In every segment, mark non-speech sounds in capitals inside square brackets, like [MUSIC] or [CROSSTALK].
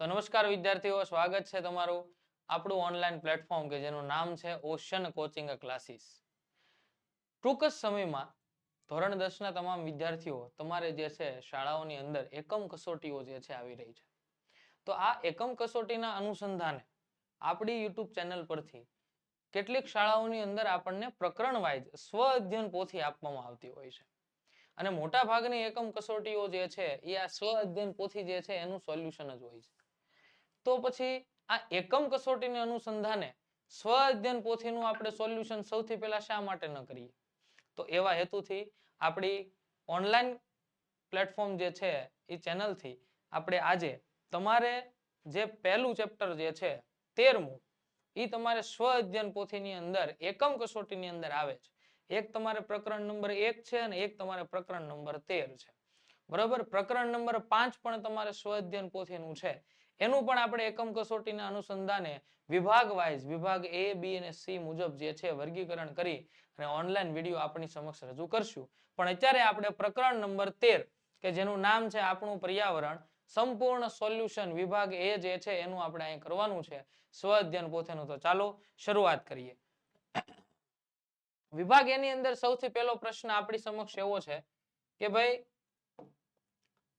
તો નમસ્કાર વિદ્યાર્થીઓ, સ્વાગત છે તમારું આપણું ઓનલાઈન પ્લેટફોર્મ કે જેનું નામ છે ઓશન કોચિંગ ક્લાસીસ ટૂંક જ સમયમાં ધોરણ દસના તમામ વિદ્યાર્થીઓ તમારે જે છે શાળાઓની અંદર એકમ કસોટીઓ જે છે આવી રહી છે. તો આ એકમ કસોટીના અનુસંધાને આપણી યુટ્યુબ ચેનલ પરથી કેટલીક શાળાઓની અંદર આપણને પ્રકરણ વાઇઝ સ્વ અધ્યયન પોથી આપવામાં આવતી હોય છે. અને મોટા ભાગની એકમ કસોટીઓ જે છે એ આ સ્વ અધ્યયન પોથી જે છે એનું સોલ્યુશન જ હોય છે. તો પછી આ એકમ કસોટીને અનુસંધાને સ્વ અધ્યયન પોથીનું આપણે સોલ્યુશન સૌથી પહેલા શા માટે ન કરીએ? તો એવા હેતુથી આપણી ઓનલાઈન પ્લેટફોર્મ જે છે, એ ચેનલથી આપણે આજે તમારે જે પહેલું ચેપ્ટર જે છે, તેરમું એ તમારે સ્વ અધ્યયન પોથીની અંદર, એકમ કસોટીની અંદર આવે છે. એક તમારે પ્રકરણ નંબર એક છે અને એક તમારે પ્રકરણ નંબર તેર છે. બરાબર? પ્રકરણ નંબર પાંચ પણ તમારે સ્વ અધ્યયન પોથીનું છે. એનું પણ આપણે એકમ કસોટીના અનુસંધાને વિભાગ વાઇઝ વિભાગ એ, બી અને સી મુજબ જે છે વર્ગીકરણ કરી અને ઓનલાઈન વીડિયો આપણી સમક્ષ રજૂ કરશું. પણ અત્યારે આપણે પ્રકરણ નંબર તેર, કે જેનું નામ છે આપણું પર્યાવરણ, સંપૂર્ણ સોલ્યુશન વિભાગ એ જે છે એનું આપણે અહીં કરવાનું છે. સ્વ અધ્યયન પોતેનું તો ચાલો શરૂઆત કરીએ. વિભાગ એની અંદર સૌથી પહેલો પ્રશ્ન આપણી સમક્ષ એવો છે કે ભાઈ,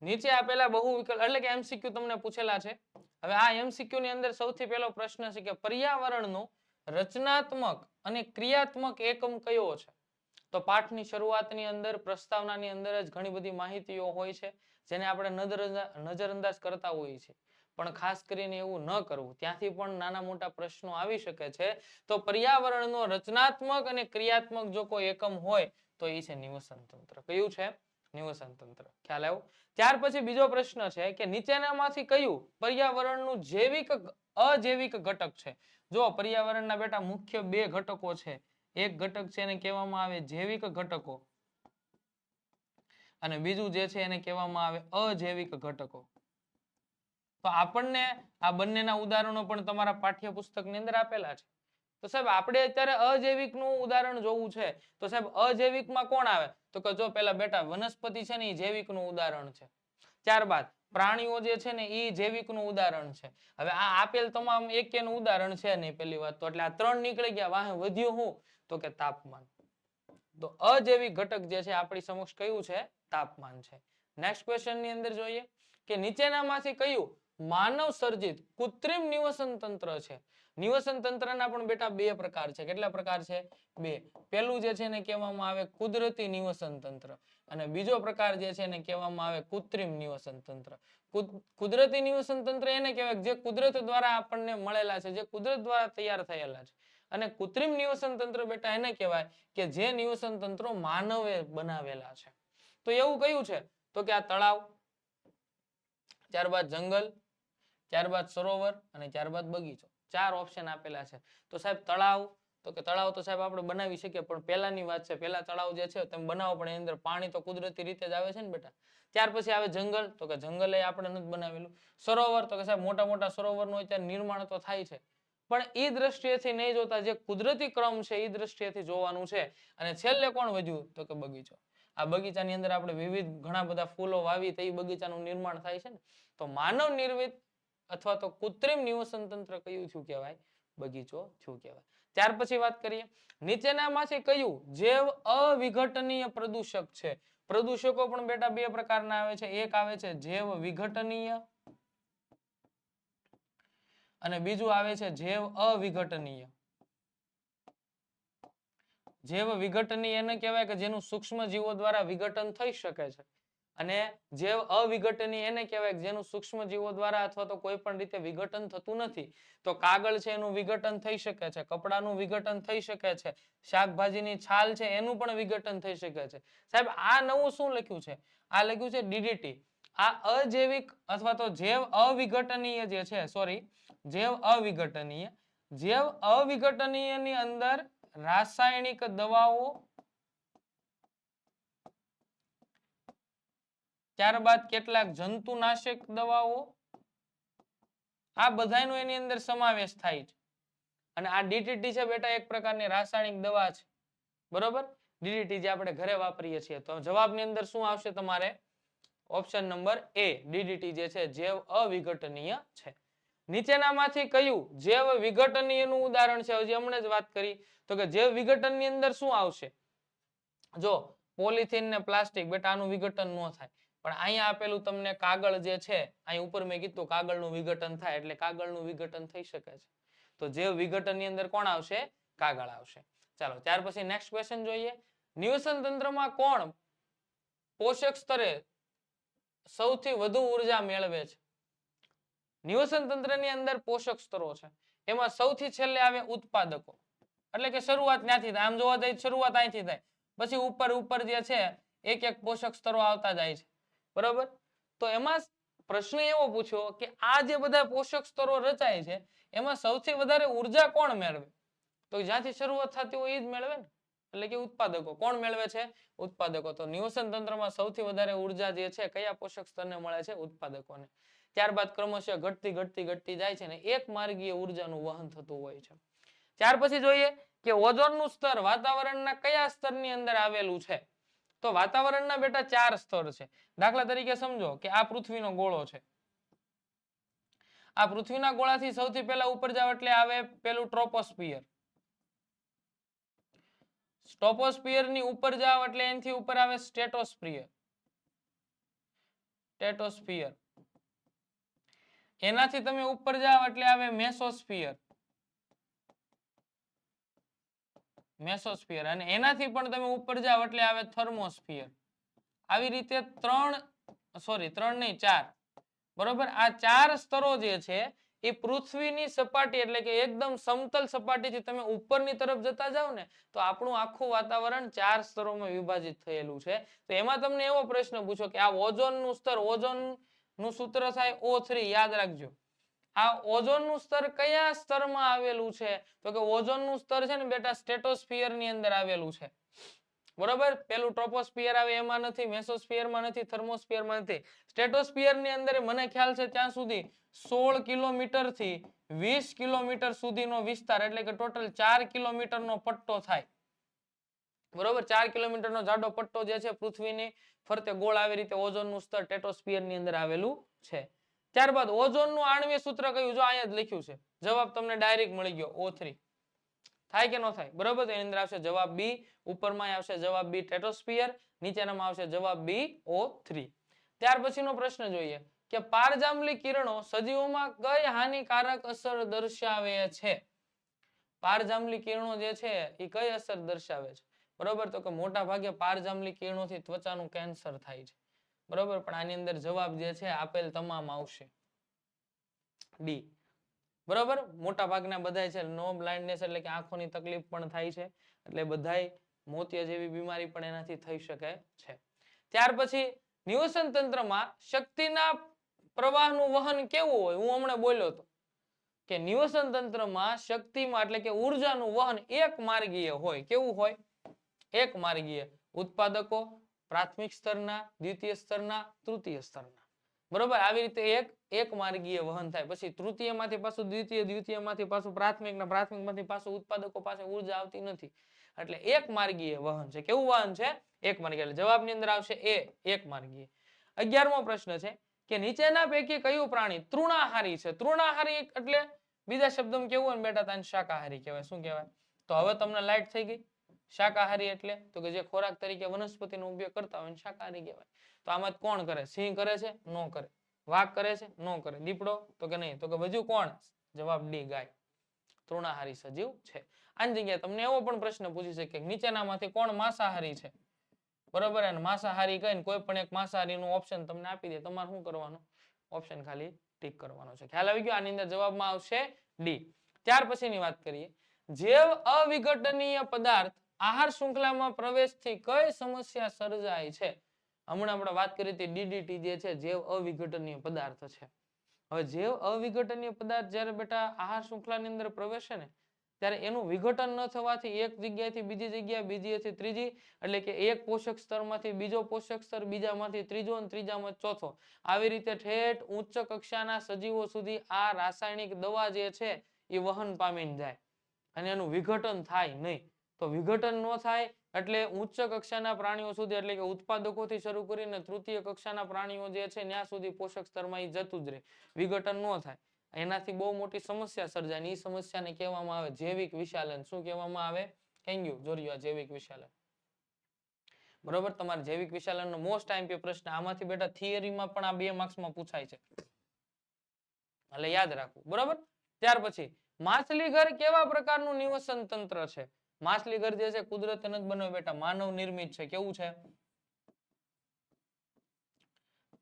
નીચે આપેલા બહુ વિકલ્પ એટલે કે એમસીક્યુ તમને પૂછેલા છે. હવે આ એમસીક્યુ ની અંદર સૌથી પહેલો પ્રશ્ન છે કે પર્યાવરણનો રચનાત્મક અને ક્રિયાત્મક એકમ કયો છે? તો પાઠની શરૂઆતની અંદર, પ્રસ્તાવનાની અંદર જ ઘણી બધી માહિતીઓ હોય છે, જેને આપણે નજરઅંદાજ કરતા હોઈએ છીએ. પણ ખાસ કરીને એવું ન કરવું. ત્યાંથી પણ નાના મોટા પ્રશ્નો આવી શકે છે. તો પર્યાવરણનો રચનાત્મક અને ક્રિયાત્મક જો કોઈ એકમ હોય, તો એ છે નિવસન તંત્ર કયું છે? નિવસન તંત્ર. ખ્યાલ આવ્યો? ત્યાર પછી બીજો પ્રશ્ન છે કે નીચેનામાંથી કયું પર્યાવરણનું જૈવિક અજૈવિક ઘટક છે? જો પર્યાવરણના બેટા મુખ્ય બે ઘટકો છે, એક ઘટક છે એને કહેવામાં આવે જૈવિક ઘટકો અને બીજું જે છે એને કહેવામાં આવે અજૈવિક ઘટકો. તો આપણને આ બંનેના ઉદાહરણો પણ તમારા પાઠ્યપુસ્તકની અંદર આપેલા છે. તો સાહેબ, આપણે અત્યારે અજૈવિકનું ઉદાહરણ જોવું છે. તો સાહેબ, અજૈવિકમાં કોણ આવે? તો કે જો પેલા બેટા વનસ્પતિ છે ને એ જૈવિકનું ઉદાહરણ છે. ત્યારબાદ પ્રાણીઓ જે છે ને એ જૈવિકનું ઉદાહરણ છે. હવે આ આપેલ તમામ એક નું ઉદાહરણ છે નહીં પેલી વાત તો. એટલે આ ત્રણ નીકળી ગયા. વાહે વધ્યું હું? તો કે તાપમાન. તો અજૈવિક ઘટક જે છે આપણી સમક્ષ કયું છે? તાપમાન છે. નેક્સ્ટ ક્વેશ્ચનની અંદર જોઈએ કે નીચેનામાંથી કયું માનવ સર્જિત કૃત્રિમ નિવસન તંત્ર છે? નિવસન તંત્રના પણ બેટા બે પ્રકાર છે. કેટલા પ્રકાર છે? બે. પેલું જે છે એને કહેવામાં આવે કુદરતી નિવસન તંત્ર અને બીજો પ્રકાર જે છે એને કહેવામાં આવે કૃત્રિમ નિવસન તંત્ર. કુદરતી નિવસન તંત્ર એને કહેવાય જે કુદરત દ્વારા આપણને મળેલા છે, જે કુદરત દ્વારા તૈયાર થયેલા છે. અને કૃત્રિમ નિવસન તંત્ર બેટા એને કહેવાય કે જે નિવસન તંત્રો માનવે બનાવેલા છે. તો એવું કયું છે? તો કે આ તળાવ, ત્યારબાદ જંગલ, ત્યારબાદ સરોવર અને ત્યારબાદ બગીચો. ચાર ઓપ્શન આપેલા છે. તો સાહેબ તળાવ, તો કે તળાવ તો સાહેબ આપણે બનાવી શકીએ, પણ પહેલાની વાત છે, પહેલા તળાવ જે છે તમે બનાવો, પણ એની અંદર પાણી તો કુદરતી રીતે જ આવે છે ને બેટા. ત્યાર પછી આવે જંગલ, તો કે જંગલ આપણે નથી બનાવેલું. સરોવર, તો કે સાહેબ મોટા મોટા સરોવરનું અત્યારે નિર્માણ તો થાય છે. પણ એ દ્રષ્ટિએથી નહીં જોતા જે કુદરતી ક્રમ છે એ દ્રષ્ટિએથી જોવાનું છે. અને છેલ્લે કોણ વધ્યું? તો કે બગીચો. આ બગીચાની અંદર આપણે વિવિધ ઘણા બધા ફૂલો વાવી તો એ બગીચાનું નિર્માણ થાય છે ને. તો માનવ નિર્મિત અથવા તો કૃત્રિમ નિવસન તંત્ર કયું થયું કહેવાય? બગીચો થયું કહેવાય? ત્યાર પછી વાત કરીએ. નીચેનામાંથી કયું જૈવ અવિઘટનીય પ્રદૂષક છે? પ્રદૂષકો પણ બેટા બે પ્રકારના આવે છે. એક આવે છે જૈવ વિઘટનીય અને બીજું આવે છે જૈવ અવિઘટનીય. જૈવ વિઘટનીય એને કહેવાય કે જેનું સૂક્ષ્મ જીવો દ્વારા વિઘટન થઈ શકે છે. અને જે અવિઘટની એને કહેવાય જેનું સૂક્ષ્મ જીવો દ્વારા અથવા તો કોઈ પણ રીતે વિઘટન થતું નથી, તો કાગળ છે એનું વિઘટન થઈ શકે છે, કપડાનું વિઘટન થઈ શકે છે, શાકભાજીની છાલ છે એનું પણ વિઘટન થઈ શકે છે. સાહેબ, આ નવું શું લખ્યું છે? આ લખ્યું છે ડીડીટી આ અજૈવિક અથવા તો જૈવ અવિઘટનીય જે છે સોરી જૈવ અવિઘટનીય, જૈવ અવિઘટનીયની અંદર રાસાયણિક દવાઓ ત્યારબાદ કેટલાક જંતુનાશક દવાઓ. આ બધાનો એની અંદર સમાવેશ થાય છે. અને આ ડીટીટી છે બેટા, એક પ્રકારની રાસાયણિક દવા છે. બરોબર? ડીડીટી જે આપણે ઘરે વાપરીએ છીએ. તો જવાબની અંદર શું આવશે તમારે? ઓપ્શન નંબર એ ડીડીટી જે છે, જૈવ અવિઘટનીય છે. નીચેનામાંથી કયું જૈવ વિઘટનીયનું ઉદાહરણ છે? હજી હમણાં જ વાત કરી. તો કે જૈવ વિઘટનની અંદર શું આવશે? જો, પોલિથીન ને પ્લાસ્ટિક, બેટા, આનું વિઘટન ન થાય. પણ અહીંયા આપેલું તમને કાગળ જે છે, અહીં ઉપર મેં કીધું કાગળનું વિઘટન થાય એટલે કાગળનું વિઘટન થઈ શકે છે. તો જે વિઘટનની અંદર કોણ આવશે? કાગળ આવશે. ચાલો, ત્યાર પછી નેક્સ્ટ ક્વેશ્ચન જોઈએ. નિવસન તંત્રમાં કોણ પોષક સ્તરે સૌથી વધુ ઊર્જા મેળવે છે? નિવસન તંત્રની અંદર પોષક સ્તરો છે. એમાં સૌથી છેલ્લે આવે ઉત્પાદકો. એટલે કે શરૂઆત ત્યાંથી થાય. આમ જોવા જઈએ શરૂઆત અહીંથી થાય. પછી ઉપર ઉપર જે છે એક એક પોષક સ્તરો આવતા જાય છે. બરોબર? તો એમાં પ્રશ્ન એવો પૂછ્યો કે આ જે બધા પોષક સ્તરો રચાય છે, એમાં સૌથી વધારે ઊર્જા કોણ મેળવે? તો જ્યાંથી શરૂઆત થતી હોય એ જ મેળવે ને. એટલે કે ઉત્પાદકો. કોણ મેળવે છે? ઉત્પાદકો. તો નિવસન તંત્રમાં સૌથી વધારે ઊર્જા જે છે, કયા પોષક સ્તરને મળે છે? ઉત્પાદકોને. ત્યારબાદ ક્રમશઃ ઘટતી ઘટતી ઘટતી જાય છે ને એક માર્ગીય ઉર્જાનું વહન થતું હોય છે. ત્યાર પછી જોઈએ કે ઓઝોનનું સ્તર વાતાવરણના કયા સ્તરની અંદર આવેલું છે? તો વાતાવરણના બેટા ચાર સ્તર છે. દાખલા તરીકે સમજો કે આ પૃથ્વીનો ગોળો છે. આ પૃથ્વીના ગોળાથી સૌથી પહેલા ઉપર જાવ એટલે આવે પેલું ટ્રોપોસ્ફિયર. સ્ટોપોસ્પિયરની ઉપર જાવ એટલે એનાથી ઉપર આવે સ્ટેટોસ્પિયર સ્ટેટોસ્ફિયર. એનાથી તમે ઉપર જાવ એટલે આવે મેસોસ્ફિયર. મેસોસ્ફિયર. અને એનાથી પણ તમે ઉપર જાવ એટલે આવે થર્મોસ્ફિયર. આવી રીતે ત્રણ, સોરી, ત્રણ નહીં, ચાર. બરોબર? આ ચાર સ્તરો જે છે, એ પૃથ્વીની સપાટી એટલે કે એકદમ સમતલ સપાટીથી તમે ઉપરની તરફ જતા જાવ ને, તો આપણું આખું વાતાવરણ ચાર સ્તરોમાં વિભાજિત થયેલું છે. તો એમાં તમને એવો પ્રશ્ન પૂછો કે આ ઓઝોનનું સ્તર ઓઝોનનું સૂત્ર થાય? ઓ યાદ રાખજો. આ ઓઝોનનું સ્તર કયા સ્તરમાં આવેલું છે? તો કે ઓઝોનનું સ્તર છે ને બેટા સ્ટેટોસ્ફિયરની અંદર આવેલું છે. બરોબર? પેલું ટ્રોપોસ્ફિયર આવે એમાં નથી મેસોસ્ફિયરમાં નથી થર્મોસ્ફિયરમાં નથી. સ્ટેટોસ્ફિયરની અંદર મને ખ્યાલ છે ત્યાં સુધી સોળ કિલોમીટરથી વીસ કિલોમીટર સુધીનો વિસ્તાર એટલે કે ટોટલ ચાર કિલોમીટર નો પટ્ટો થાય. બરોબર? ચાર કિલોમીટર નો જાડો પટ્ટો જે છે પૃથ્વીની ફરતે ગોળ આવી રીતે ઓઝોનનું સ્તર ટેટોસ્ફિયરની અંદર આવેલું છે. ત્યારબાદ ઓઝોનનું આણ્વીય સૂત્ર કયું? જો અહીંયા જ લખ્યું છે. જવાબ તમને ડાયરેક્ટ મળી ગયો. ઓ થાય કે ન થાય? બરોબર? તો એની અંદર આવશે જવાબ બી ઉપરમાં આવશે જવાબ બી ટેટોસ્ફિયર નીચેનામાં આવશે જવાબ બી ઓ ત્યાર પછીનો પ્રશ્ન જોઈએ કે પારજામલી કિરણો સજીવોમાં કઈ હાનિકારક અસર દર્શાવે છે? પારજામલી કિરણો જે છે એ કઈ અસર દર્શાવે છે? બરોબર? તો કે મોટા ભાગે પારજામલી કિરણોથી ત્વચાનું કેન્સર થાય છે. બરોબર? પણ આની અંદર જવાબ જે છે, આપેલ તમામ આવશે. ડી બરોબર? મોટા ભાગના બધા છે નો બ્લાઇન્ડનેસ એટલે કે આંખોની તકલીફ પણ થાય છે. એટલે બધાય મોતિયા જેવી બીમારી પણ એનાથી થઈ શકે છે. ત્યાર પછી નિવસન તંત્રમાં શક્તિના પ્રવાહનું વહન કેવું હોય? હું હમણાં બોલ્યો હતો કે નિવસન તંત્રમાં શક્તિમાં એટલે કે ઉર્જાનું વહન એક માર્ગીય હોય. કેવું હોય? એક માર્ગીય. ઉત્પાદકો પ્રાથમિક સ્તરના, દ્વિતીય સ્તરના, તૃતીય સ્તરના. બરોબર? આવી રીતે એક એક માર્ગીય વહન થાય. પછી તૃતીયમાંથી પાછું દ્વિતીય દ્વિતીયમાંથી પાછું પ્રાથમિક ને પ્રાથમિકમાંથી પાછું ઉત્પાદકો પાસે ઊર્જા આવતી નથી. એટલે એક માર્ગીય વહન છે. કેવું વહન છે? એક માર્ગીય. એટલે જવાબની અંદર આવશે એ, એક માર્ગીય. અગિયારમો પ્રશ્ન છે કે નીચેના પૈકી કયું પ્રાણી તૃણાહારી છે? તૃણાહારી એટલે બીજા શબ્દમાં કેવું હોય બેટા? તાને શાકાહારી કહેવાય. શું કહેવાય? તો હવે તમને લાઈટ થઈ ગઈ. શાકાહારી એટલે? તો કે જે ખોરાક તરીકે વનસ્પતિનો ઉપયોગ કરતા હોય શાકાહારી કહેવાય. તો આમાં કોણ કરે? સિંહ કરે છે? નો કરે. વાઘ કરે છે? નો કરે. દીપડો? તો કે નહીં? તો કે બજુ કોણ? જવાબ ડી, ગાય. તૃણાહારી સજીવ છે. આની જગ્યાએ તમને એવો પણ પ્રશ્ન પૂછી શકે નીચેનામાંથી કોણ માંસાહારી છે? બરોબર? અને માંસાહારી કહીને કોઈ પણ એક માંસાહારીનું ઓપ્શન તમને આપી દે. તમારે શું કરવાનું? ઓપ્શન ખાલી ટીક કરવાનો છે. ખ્યાલ આવી ગયો? આની અંદર જવાબમાં આવશે ડી. ત્યાર પછીની વાત કરીએ. જેવ અવિઘટનીય પદાર્થ આહાર શૃંખલામાં પ્રવેશથી કઈ સમસ્યા સર્જાય છે? હમણાં આપણે વાત કરી હતી ડીડીટી જે છે, જૈવ અવિઘટનીય પદાર્થ છે. હવે જૈવ અવિઘટનીય પદાર્થ જ્યારે બેટા આહાર શૃંખલાની અંદર પ્રવેશે ને, ત્યારે એનું વિઘટન ન થવાથી એક જગ્યાએથી બીજી જગ્યા બીજીથી ત્રીજી, એટલે કે એક પોષક સ્તરમાંથી બીજો પોષક સ્તર, બીજામાંથી ત્રીજો અને ત્રીજામાં ચોથો. આવી રીતે ઠેઠ ઉચ્ચ કક્ષાના સજીવો સુધી આ રાસાયણિક દવા જે છે, એ વહન પામીને જાય. અને એનું વિઘટન થાય નહીં. તો વિઘટન ન થાય એટલે ઉચ્ચ કક્ષાના પ્રાણીઓ સુધી એટલે કે ઉત્પાદકોથી શરૂ કરીને તૃતીય કક્ષાના પ્રાણીઓ જે છે ત્યાં સુધી પોષક સ્તરમાં એ જતું જ રહે. વિઘટન ન થાય. એનાથી બહુ મોટી સમસ્યા સર્જાય એ સમસ્યાને કહેવામાં આવે જૈવિક વિશાલન. શું કહેવામાં આવે? થેન્ક યુ જોરિયો જૈવિક વિશાલન. બરોબર? તમારે જૈવિક વિશાલનનો મોસ્ટ આઈએમપી પ્રશ્ન આમાંથી બેટા થિયરીમાં પણ આ બે માર્ક્સમાં પૂછાય છે. એટલે યાદ રાખવું. બરોબર? ત્યાર પછી, માછલીઘર કેવા પ્રકારનું નિવસન તંત્ર છે? માછલીઘર જે છે કુદરતે નથી બનાવ્યું બેટા. માનવ નિર્મિત છે. કેવું છે?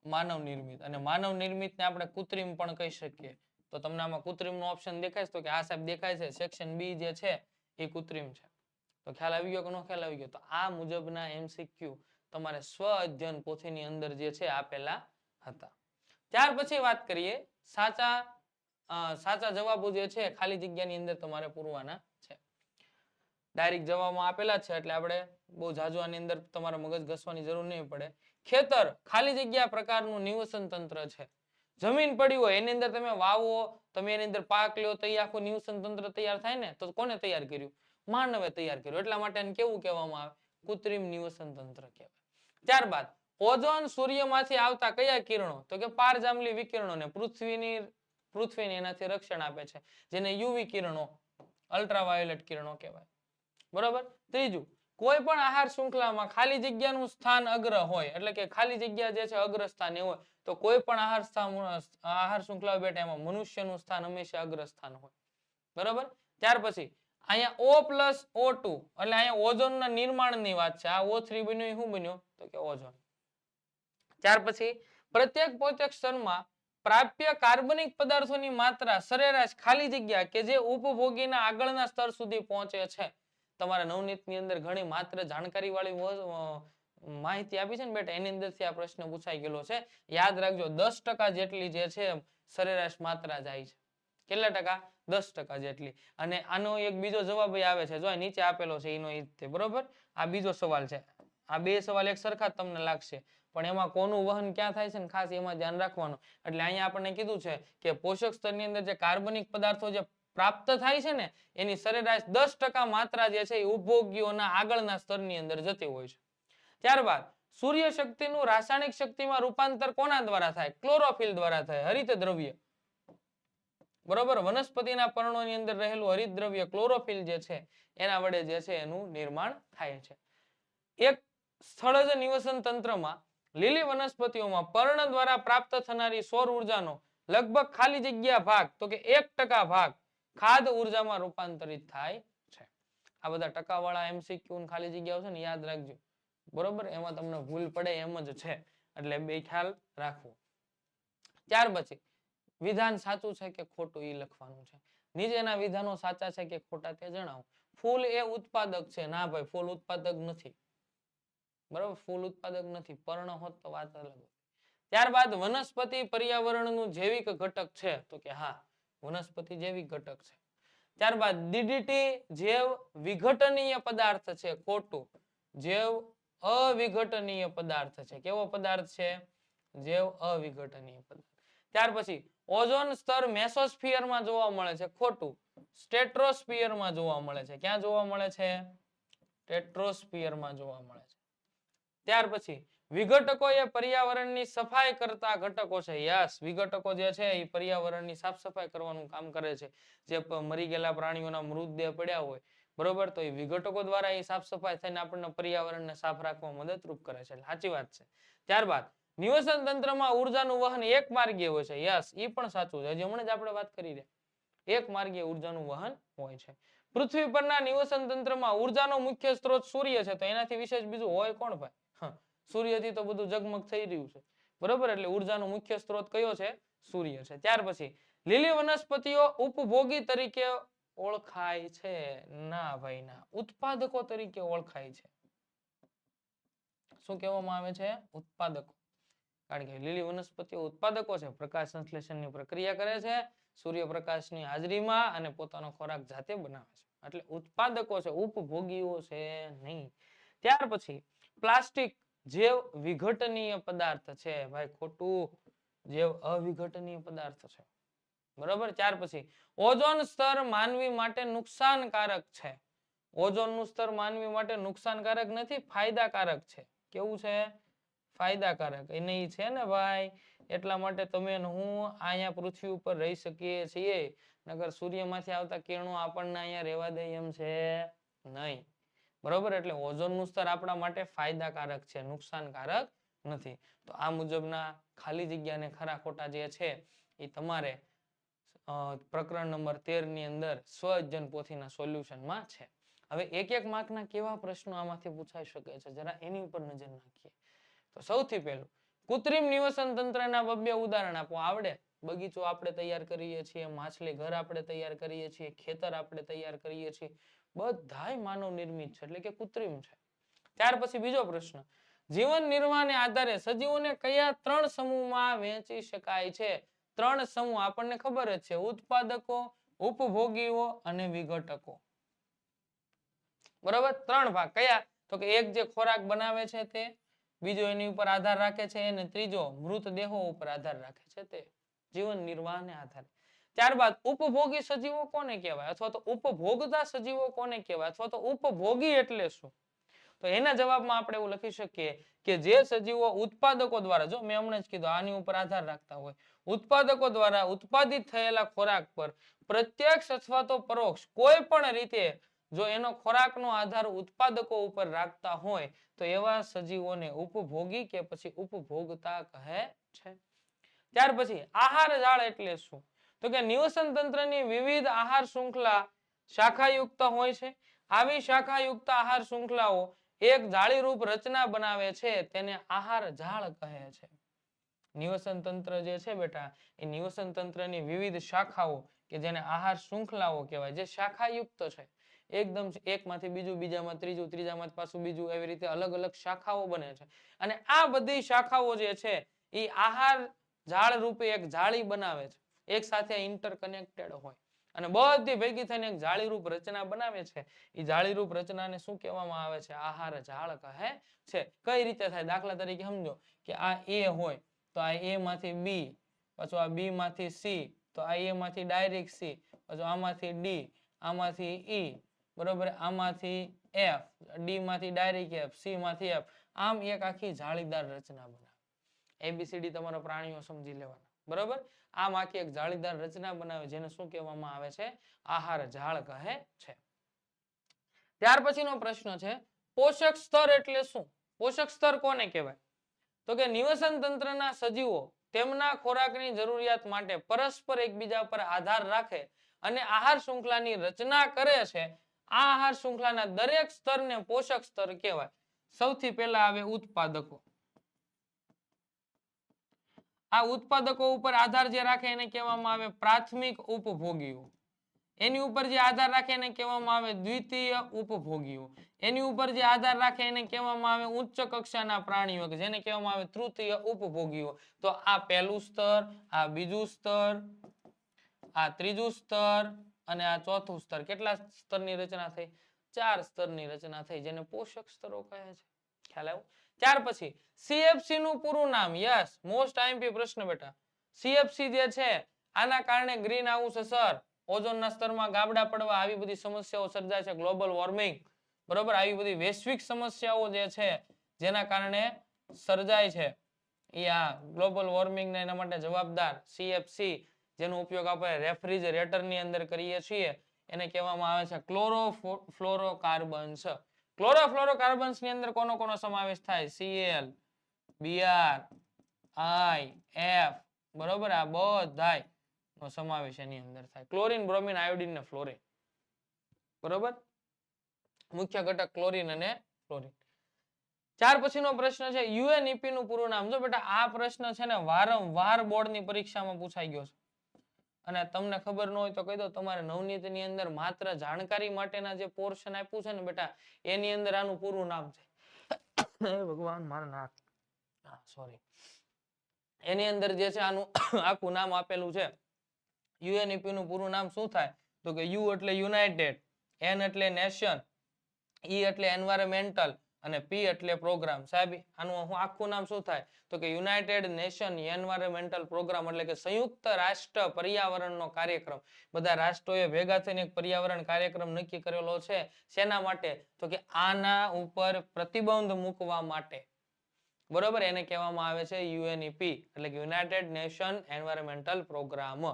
માનવ નિર્મિત. અને માનવ નિર્મિત ને આપણે કૃત્રિમ પણ કહી શકીએ. તો તમને આમાં કૃત્રિમ નો ઓપ્શન દેખાય છે? તો કે આ સાહેબ દેખાય છે સેક્શન બી જે છે, એ કૃત્રિમ છે. તો ખ્યાલ આવી ગયો કે ન ખ્યાલ આવી ગયો? તો આ મુજબના એમસીક્યુ તમારે સ્વ અધ્યયન પોથીની અંદર જે છે, આપેલા હતા. ત્યાર પછી વાત કરીએ, સાચા સાચા જવાબો જે છે, ખાલી જગ્યાની અંદર તમારે પૂરવાના છે. ડાયરેક્ટ જવાબમાં આપેલા છે, એટલે આપણે બહુ જાજુ આની અંદર તમારે મગજ ઘસવાની જરૂર નહીં પડે. ખેતર ખાલી જગ્યા પ્રકારનું નિવસન તંત્ર છે. જમીન પડી હોય, એની અંદર તમે વાવો, તમે એની અંદર પાક લ્યો, તો આખું નિવસન તંત્ર તૈયાર થાય ને, તો કોને તૈયાર કર્યું? માનવે તૈયાર કર્યું. એટલા માટે એને કેવું કહેવામાં આવે? કૃત્રિમ નિવસન તંત્ર કહેવાય. ત્યારબાદ, ઓઝોન સૂર્યમાંથી આવતા કયા કિરણો? તો કે પારજાંબલી વિકિરણોને પૃથ્વીની, પૃથ્વીને એનાથી રક્ષણ આપે છે. જેને યુવી કિરણો અલ્ટ્રાવાયોલેટ કિરણો કહેવાય. બરોબર? ત્રીજું, કોઈ પણ આહાર શૃંખલામાં ખાલી જગ્યાનું સ્થાન અગ્ર હોય, એટલે કે ખાલી જગ્યા જે છે અગ્ર સ્થાને હોય, તો કોઈ પણ આહાર આહાર શૃંખલા બેટા એમાં મનુષ્યનું સ્થાન હંમેશા અગ્ર સ્થાન હોય. બરોબર? ત્યાર પછી, અહીંયા ઓ પ્લસ ઓ ટુ એટલે અહીંયા ઓઝોનના નિર્માણની વાત છે. આ ઓ થ્રી બન્યું શું બન્યું? તો કે ઓઝોન. ત્યાર પછી, પ્રત્યેક પોષક સ્તરમાં પ્રાપ્ય કાર્બનિક પદાર્થોની માત્રા સરેરાશ ખાલી જગ્યા કે જે ઉપભોગીના આગળના સ્તર સુધી પહોંચે છે. તમારા નવનીતની અંદર ઘણી માત્ર જાણકારી વાળી માહિતી આપી છે ને બેટા? એની અંદરથી આ પ્રશ્ન પૂછાઈ ગયેલો છે. યાદ રાખજો, દસ ટકા જેટલી જે છે સરેરાશ માત્રા જાય છે. કેટલા ટકા? દસ ટકા જેટલી. અને આનો એક બીજો જવાબ આવે છે. જો નીચે આપેલો છે, એનો તે બરોબર? આ બીજો સવાલ છે. આ બે સવાલ એક સરખા તમને લાગશે. પણ એમાં કોનું વહન ક્યાં થાય છે ને ખાસ એમાં ધ્યાન રાખવાનું. એટલે અહીંયા આપણને કીધું છે કે પોષક સ્તરની અંદર જે કાર્બનિક પદાર્થો જે પ્રાપ્ત થાય છે ને, એની સરેરાશ દસ ટકા માત્રા જે છે એ ઉપભોગ્યોના આગળના સ્તરની અંદર જતી હોય છે. ત્યારબાદ સૂર્ય શક્તિનું રાસાયણિક શક્તિમાં રૂપાંતર કોના દ્વારા થાય? ક્લોરોફિલ દ્વારા થાય, હરિત દ્રવ્ય. બરોબર? વનસ્પતિના પર્ણોની અંદર રહેલું હરિત દ્રવ્ય ક્લોરોફિલ જે છે, એના વડે જે છે એનું નિર્માણ થાય છે. એક સ્થળજ નિવસન તંત્રમાં લીલી વનસ્પતિઓમાં પર્ણ દ્વારા પ્રાપ્ત થનારી સૌર ઉર્જાનો લગભગ ખાલી જગ્યા ભાગ, તો કે એક ટકા ભાગ ખાદ ઉર્જામાં રૂપાંતરિત થાય છે. આ બધા ટકાવાળા એમસીક્યુ ખાલી જગ્યાઓ છે ને યાદ રાખજો. બરોબર? એમાં તમને ભૂલ પડે એમ જ છે. એટલે બે ખ્યાલ રાખવો. ત્યાર પછી, વિધાન સાચું છે કે ખોટું એ લખવાનું છે? નીચેના વિધાનો સાચા છે કે ખોટા તે જણાવો. ફૂલ એ ઉત્પાદક છે. ના ભાઈ, ફૂલ ઉત્પાદક નથી. બરોબર? ફૂલ ઉત્પાદક નથી. પર્ણ હોત તો વાત અલગ ત્યારબાદ વનસ્પતિ પર્યાવરણનું જૈવિક ઘટક છે. તો કે હા વનસ્પતિ જેવી ઘટક છે. ત્યારબાદ ડીડીટી જેવ વિઘટનીય પદાર્થ છે, ખોટું. જેવ અવિઘટનીય પદાર્થ છે. કેવો પદાર્થ છે? જેવ અવિઘટનીય પદાર્થ. ત્યાર પછી ઓઝોન સ્તર મેસોસ્ફિયરમાં જોવા મળે છે, ખોટું. સ્ટેટ્રોસ્ફિયરમાં જોવા મળે છે. ક્યાં જોવા મળે છે? ટેટ્રોસ્ફિયરમાં જોવા મળે છે. ત્યાર પછી વિઘટકો એ પર્યાવરણની સફાઈ કરતા ઘટકો છે. યસ, વિઘટકો જે છે, એ પર્યાવરણની સાફ સફાઈ કરવાનું કામ કરે છે. જે મરી ગયેલા પ્રાણીઓના મૃતદેહ પડ્યા હોય, બરોબર? તો એ વિઘટકો દ્વારા એ સાફ સફાઈ થઈને આપણને પર્યાવરણને સાફ રાખવા મદદરૂપ કરે છે. સાચી વાત છે. ત્યારબાદ, નિવસન તંત્રમાં ઉર્જાનું વહન એક માર્ગીય હોય છે. યસ એ પણ સાચું છે. હમણાં જ આપણે વાત કરી રહ્યા. એક માર્ગીય ઉર્જાનું વહન હોય છે. પૃથ્વી પરના નિવસન તંત્રમાં ઉર્જાનો મુખ્ય સ્ત્રોત સૂર્ય છે. તો એનાથી વિશેષ બીજું હોય કોણ ભાઈ? સૂર્યથી તો બધું જગમગ થઈ રહ્યું છે. બરોબર? એટલે ઉર્જાનો મુખ્ય સ્ત્રોત કયો છે? સૂર્ય છે. ત્યાર પછી, લીલી વનસ્પતિઓ ઉપભોગી તરીકે ઓળખાય છે. ના ભાઈ, ના. ઉત્પાદકો તરીકે ઓળખાય છે. શું કહેવામાં આવે છે? ઉત્પાદકો. કારણ કે લીલી વનસ્પતિઓ ઉત્પાદકો છે. પ્રકાશ સંશ્લેષણની પ્રક્રિયા કરે છે. સૂર્યપ્રકાશની હાજરીમાં અને પોતાનો ખોરાક જાતે બનાવે છે. એટલે ઉત્પાદકો છે, ઉપભોગીઓ છે નહીં. ત્યાર પછી, પ્લાસ્ટિક જેવ વિઘટનીય પદાર્થ છે, ભાઈ, ખોટું જેવ અવિઘટનીય પદાર્થ છે. બરોબર? ત્યાર પછી, ઓઝોન સ્તર માનવી માટે નુકસાનકારક છે. ઓઝોનનું સ્તર માનવી માટે નુકસાનકારક નથી, ફાયદાકારક છે. કેવું છે? ફાયદાકારક. ઈ છે ને, ભાઈ? એટલા માટે તમે હું અહીંયા પૃથ્વી ઉપર રહી શકીએ છીએ. નગર સૂર્યમાંથી આવતા કિરણો આપણને અહીંયા રહેવા દે એમ છે. નહીં. બરોબર? એટલે ઓઝોનનું સ્તર આપણા માટે ફાયદાકારક છે, નુકસાનકારક નથી. તો આ મુજબના ખાલી જગ્યાને ખરા ખોટા જે છે, એ તમારે પ્રકરણ નંબર તેરની અંદર સ્વજન પોથીના સોલ્યુશનમાં છે. હવે એક એક માર્કના કેવા પ્રશ્નો આમાંથી પૂછાઈ શકે છે? જરા એની ઉપર નજર નાખીએ. તો સૌથી પહેલું, કૃત્રિમ નિવસન તંત્રના બબ્બે ઉદાહરણ આપો. આવડે? બગીચો આપણે તૈયાર કરીએ છીએ, માછલી ઘર આપણે તૈયાર કરીએ છીએ, ખેતર આપણે તૈયાર કરીએ છીએ. બધાય માનવ નિર્મિત છે, એટલે કે કૃત્રિમ છે. ત્યાર પછી બીજો પ્રશ્ન. જીવન નિર્વાહને આધારે સજીવોને કયા ત્રણ સમૂહમાં વહેંચી શકાય છે? ત્રણ સમૂહ આપણને ખબર જ છે, ઉત્પાદકો, ઉપભોગીઓ અને વિઘટકો. બરાબર? ત્રણ ભાગ. કયા? તો કે એક જે ખોરાક બનાવે છે તે, બીજો એની ઉપર આધાર રાખે છે અને ત્રીજો મૃતદેહો ઉપર આધાર રાખે છે તે. જીવન નિર્વાહને આધારે. ત્યારબાદ ઉપભોગી સજીવો કોને કહેવાય? અથવા તો ઉપભોગતા સજીવો કોને કહેવાય? અથવા તો ઉપભોગી એટલે શું? તો એના જવાબમાં આપણે એવું લખી શકીએ કે જે સજીવો ઉત્પાદકો દ્વારા, જો મેં હમણાં જ કીધું, આની ઉપર આધાર રાખતા હોય, ઉત્પાદકો દ્વારા ઉત્પાદિત થયેલા ખોરાક પર પ્રત્યક્ષ અથવા તો પરોક્ષ કોઈ પણ રીતે જો એનો ખોરાકનો આધાર ઉત્પાદકો ઉપર રાખતા હોય, તો એવા સજીવોને ઉપભોગી કે પછી ઉપભોગતા કહે છે. ત્યાર પછી આહાર જાળ એટલે શું? તો કે નિવસન તંત્રની વિવિધ આહાર શૃંખલા શાખાયુક્ત હોય છે. આવી શાખાયુક્ત આહાર શૃંખલાઓ એક જાળીરૂપ રચના બનાવે છે, તેને આહાર જાળ કહે છે. નિવસન તંત્ર જે છે બેટા, એ નિવસન તંત્રની વિવિધ શાખાઓ કે જેને આહાર શૃંખલાઓ કહેવાય, જે શાખાયુક્ત છે. એકદમ એકમાંથી બીજું, બીજામાં ત્રીજું, ત્રીજામાં પાછું બીજું એવી રીતે અલગ અલગ શાખાઓ બને છે. અને આ બધી શાખાઓ જે છે એ આહાર ઝાડ રૂપે એક જાળી બનાવે છે. એક સાથે ઇન્ટરકનેક્ટેડ હોય. અને બધી ભેગી થઈને એક જાળીરૂપ રચના બનાવે છે. એ જાળીરૂપ રચનાને શું કહેવામાં આવે છે? આહાર ઝાડ કહે છે. કઈ રીતે થાય? દાખલા તરીકે સમજો કે આ એ હોય તો આ એ માંથી બી, પછી આ બી માંથી સી, તો આ એ માંથી ડાયરેક્ટ સી, પછી આમાંથી ડી, આમાંથી ઈ, બરોબર? આમાંથી એફ, ડી માંથી ડાયરેક્ટ એફ, સી માંથી એફ. આમ એક આખી જાળીદાર રચના બનાવે. એબીસીડી તમારા પ્રાણીઓ સમજી લેવાના. બરોબર? આમ આખી એક જાળીદાર રચના બનાવે જેને શું કહેવામાં આવે છે? આહાર ઝાડ કહે છે. ત્યાર પછીનો પ્રશ્ન છે, પોષક સ્તર એટલે શું? પોષક સ્તર કોને કહેવાય? તો કે નિવસન તંત્રના સજીવો તેમના ખોરાકની જરૂરિયાત માટે પરસ્પર એકબીજા પર આધાર રાખે અને આહાર શૃંખલાની રચના કરે છે. આ આહાર શૃંખલાના દરેક સ્તરને પોષક સ્તર કહેવાય. સૌથી પહેલા આવે ઉત્પાદકો. આ ઉત્પાદકો ઉપર આધાર જે રાખે એને કહેવામાં આવે પ્રાથમિક ઉપભોગીઓ. એની ઉપર જે આધાર રાખે એને કહેવામાં આવે દ્વિતીય ઉપભોગીઓ. એની ઉપર જે આધાર રાખે એને કહેવામાં આવે ઉચ્ચ કક્ષાના પ્રાણીઓ કે જેને કહેવામાં આવે તૃતીય ઉપભોગીઓ. તો આ પહેલું સ્તર, આ બીજું સ્તર, આ ત્રીજું સ્તર અને આ ચોથું સ્તર. કેટલા સ્તરની રચના થઈ? ચાર સ્તરની રચના થઈ જેને પોષક સ્તરો કહે છે. ખ્યાલ આવ્યો? ત્યાર પછી સીએફસી નું પૂરું નામ યસ મોસ્ટ આઈએમપી પ્રશ્ન બેટા. સીએફસી જે છે, આના કારણે ગ્રીન હાઉસ અસર, ઓઝોનના સ્તરમાં ગાબડા પડવા, આવી બધી સમસ્યાઓ સર્જાય છે ગ્લોબલ વોર્મિંગ બરોબર? આવી બધી વૈશ્વિક સમસ્યાઓ જે છે, જેના કારણે સર્જાય છે. એ આ ગ્લોબલ વોર્મિંગ ને એના માટે જવાબદાર સીએફસી જેનો ઉપયોગ આપણે રેફ્રિજરેટરની અંદર કરીએ છીએ, એને કહેવામાં આવે છે ક્લોરો ફ્લોરોકાર્બન્સ ક્લોરોફ્લોરોકાર્બન્સ ની અંદર કોનો કોનો સમાવેશ થાય? સીએલ બીઆર આઈ એફ બરોબર? આ બધાય નો સમાવેશ એની અંદર થાય. ક્લોરીન બ્રોમિન આયોડિન ને ફ્લોરિન બરોબર? મુખ્ય ઘટક ક્લોરીન અને ફ્લોરિન ત્યાર પછીનો પ્રશ્ન છે યુએનઈપી નું પૂરું નામ. જો બેટા, આ પ્રશ્ન છે ને વારંવાર બોર્ડની પરીક્ષામાં પૂછાઈ ગયો છે. અને તમને ખબર ન હોય તો કહી દો, તમારે નવનીતની અંદર માત્ર જાણકારી માટેના જે પોર્શન આપ્યું છે ને બેટા, એની અંદર આનું પૂરું નામ છે. [COUGHS] ભગવાન, મારા નાક. સોરી એની અંદર જે છે આનું [COUGHS] આખું નામ આપેલું છે. યુએનઈપી નું પૂરું નામ શું થાય? તો કે યુ એટલે યુનાઇટેડ, એન એટલે નેશન, ઈ એટલે એન્વાયરમેન્ટલ અને પી એટલે પ્રોગ્રામ સાહેબ, આનું હું આખું નામ શું થાય? તો કે યુનાઇટેડ નેશન એન્વાયરમેન્ટલ પ્રોગ્રામ એટલે કે સંયુક્ત રાષ્ટ્ર પર્યાવરણનો કાર્યક્રમ. બધા રાષ્ટ્રોએ ભેગા થઈને એક પર્યાવરણ કાર્યક્રમ નક્કી કરેલો છે. શેના માટે? તો કે આના ઉપર પ્રતિબંધ મૂકવા માટે. બરોબર? એને કહેવામાં આવે છે યુએનઈપી એટલે કે યુનાઇટેડ નેશન એન્વાયરમેન્ટલ પ્રોગ્રામ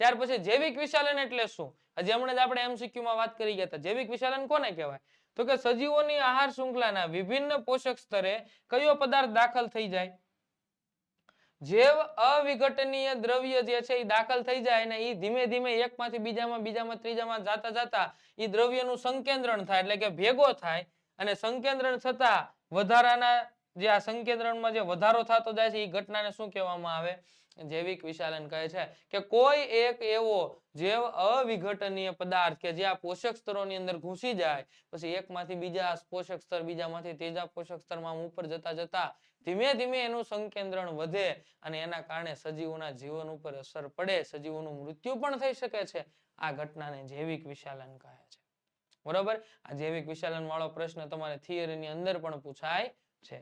ત્યાર પછી જૈવિક વિશાલન એટલે શું? હજી હમણાં જ આપણે એમસીક્યુમાં વાત કરી ગયા હતા. જૈવિક વિશાલન કોને કહેવાય? તો કે સજીવોની આહાર શૃંખલાના વિભિન્ન પોષક સ્તરે કયો પદાર્થ દાખલ થઈ જાય? જેવ અવિઘટનીય દ્રવ્ય જે છે એ દાખલ થઈ જાય અને એ ધીમે ધીમે એકમાંથી બીજામાં બીજામાં, ત્રીજામાં જાતા જાતા એ દ્રવ્યનું સંકેન્દ્રણ થાય, એટલે કે ભેગો થાય અને સંકેન્દ્રણ થતા વધારાના જે આ સંકેન્દ્રણમાં જે વધારો થતો જાય છે એ ઘટનાને શું કહેવામાં આવે? જૈવિક વિશાલન કહે છે કે કોઈ એક એવો જેવ અવિઘટનીય પદાર્થ કે જે આ પોષક સ્તરોની અંદર ઘૂસી જાય, પછી એકમાંથી બીજા પોષક સ્તર, બીજામાંથી ત્રીજા પોષક સ્તરમાં ઉપર જતા જતા ધીમે ધીમે એનું સંકેન્દ્રણ વધે અને એના કારણે સજીવોના જીવન ઉપર અસર પડે, સજીવોનું મૃત્યુ પણ થઈ શકે છે. આ ઘટનાને જૈવિક વિશાલન કહે છે. બરોબર? આ જૈવિક વિશાલન વાળો પ્રશ્ન તમારે થિયરીની અંદર પણ પૂછાય છે.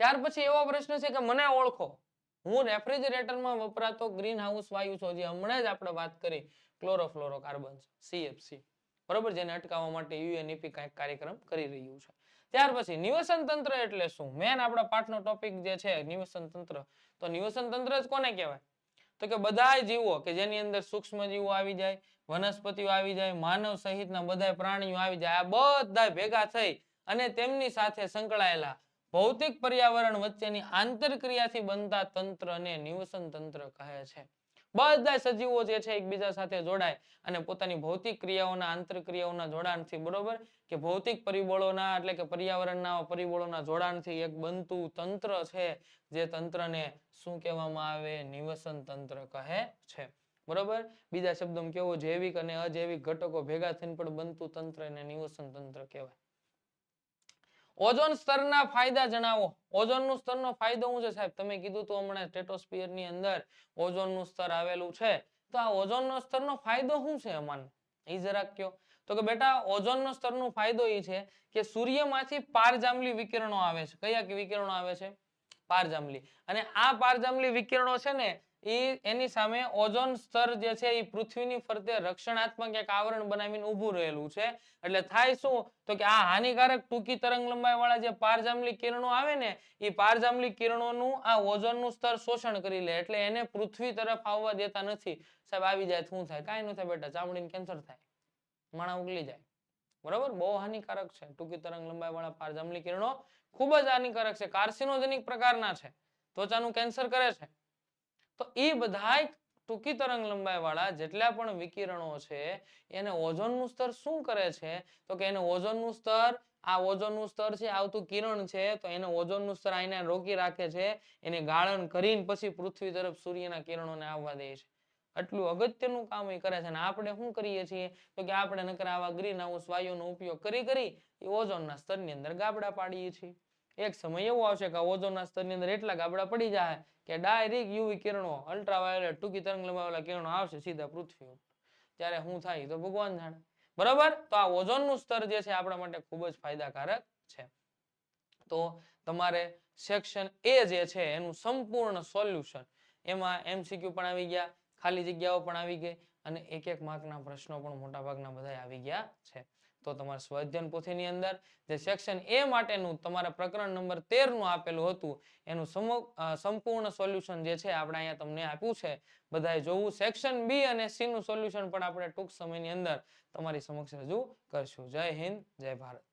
ત્યાર પછી એવો પ્રશ્ન છે કે મને ઓળખો. હું રેફ્રિજરેટરમાં વપરાતો ગ્રીન હાઉસ વાયુ છો. જે હમણાં જ આપણે વાત કરી ક્લોરોફ્લોરોકાર્બન સીએફસી બરોબર? જેને અટકાવવા માટે યુએનઈપી કંઈક કાર્યક્રમ કરી રહ્યું છે. ત્યાર પછી નિવસન તંત્ર એટલે શું? મેન આપણા પાઠનો ટોપિક જે છે, નિવસન તંત્ર. તો નિવસન તંત્ર જ કોને કહેવાય? તો કે બધાય જીવો, કે જેની અંદર સૂક્ષ્મ જીવો આવી જાય, વનસ્પતિઓ આવી જાય, માનવ સહિતના બધાય પ્રાણીઓ આવી જાય, આ બધા ભેગા થઈ અને તેમની સાથે સંકળાયેલા ભૌતિક પર્યાવરણ વચ્ચેની આંતરક્રિયાથી બનતા તંત્રને નિવસન તંત્ર કહે છે. બધા સજીવો જે છે એકબીજા સાથે જોડાય અને પોતાની ભૌતિક ક્રિયાઓના, આંતરક્રિયાઓના જોડાણથી બરોબર કે ભૌતિક પરિબળોના એટલે કે પર્યાવરણના પરિબળોના જોડાણથી એક બનતું તંત્ર છે જે તંત્રને શું કહેવામાં આવે? નિવસન તંત્ર કહે છે. બરોબર? બીજા શબ્દમાં કેવો જૈવિક અને અજૈવિક ઘટકો ભેગા થઈને પણ બનતું તંત્ર એને નિવસન તંત્ર કહેવાય. ઓઝોન સ્તરના ફાયદા જણાવો. ઓઝોનનું સ્તરનો ફાયદો શું છે સાહેબ? તમે કીધું તો હમણાં સ્ટેટોસ્ફિયરની અંદર ઓઝોનનું સ્તર આવેલું છે. તો આ ઓઝોનનો સ્તરનો ફાયદો શું છે અમાને? એ જરાક કયો તો કે બેટા, ઓઝોનનો સ્તરનો ફાયદો એ છે કે સૂર્યમાંથી પારજામલી વિકિરણો આવે છે. કયા વિકિરણો આવે છે? પારજામલી અને આ પારજામલી વિકિરણો છે ને એ એની સામે ઓઝોન સ્તર જે છે એ પૃથ્વીની ફરતે રક્ષણાત્મક એક આવરણ બનાવીને ઊભું રહેલું છે. એટલે થાય શું? તો કે આ હાનિકારક ટૂંકી તરંગ લંબાઈ વાળા જે પારજામલી કિરણો આવે ને એ પારજામલી કિરણોનું આ ઓઝોનનું સ્તર શોષણ કરી લે એટલે એને પૃથ્વી તરફ આવવા દેતા નથી. સાહેબ, આવી જાય શું થાય? કાંઈ ન થાય બેટા, ચામડીને કેન્સર થાય. માણા ઉગલી જાય. બરોબર? બહુ હાનિકારક છે ટૂંકી તરંગ લંબાઈ વાળા પારજામલી કિરણો. ખૂબ જ હાનિકારક છે. કાર્સિનોજેનિક પ્રકારના છે. ત્વચાનું કેન્સર કરે છે. તો એ બધા ટૂંકી તરંગ લંબાઈ વાળા જેટલા પણ વિકિરણો છે, એને ઓઝોનનું સ્તર શું કરે છે? તો કે એને ઓઝોનનું સ્તર, આ ઓઝોનનું સ્તર છે, આવતું કિરણ છે, તો એને ઓઝોનનું સ્તર આઈને રોકી રાખે છે, એને ગાળણ કરીને પછી પૃથ્વી તરફ સૂર્યના કિરણોને આવવા દે છે. આટલું અગત્યનું કામ એ કરે છે અને આપણે શું કરીએ છીએ? તો કે આપણે નકર આવા ગ્રીન હાઉસ વાયુનો ઉપયોગ કરી કરી એ ઓઝોનના સ્તરની અંદર ગાબડા પાડીએ છીએ. એક સમય એવો આવશે કે ઓઝોનના સ્તરની અંદર એટલા ગાબડા પડી જાય કે ડાયરેક્ટ યુવી કિરણો અલ્ટ્રાવાયોલેટ ટૂંકી તરંગ લંબાવેલા કિરણો આવશે સીધા પૃથ્વી ઉપર. ત્યારે હું થાય તો ભગવાન જાણે. બરાબર? તો આ ઓઝોનનું સ્તર જે છે આપણા માટે ખૂબ જ ફાયદાકારક છે. તો તમારે સેક્શન એ જે છે એનું સંપૂર્ણ સોલ્યુશન એમાં એમસીક્યુ પણ આવી ગયા, ખાલી જગ્યાઓ પણ આવી ગઈ અને એક એક માર્કના પ્રશ્નો પણ મોટા ભાગના બધા આવી ગયા છે. તો તમારા સ્વાધ્યાન પોથીની અંદર જે સેક્શન એ માટેનું તમારા પ્રકરણ નંબર તેરનું આપેલું હતું, એનું સંપૂર્ણ સોલ્યુશન જે છે આપણે અહીંયા તમને આપ્યું છે. બધાએ જોવું સેક્શન બી અને સી નું સોલ્યુશન પણ આપણે ટૂંક સમયની અંદર તમારી સમક્ષ રજૂ કરશું. જય હિન્દ, જય ભારત.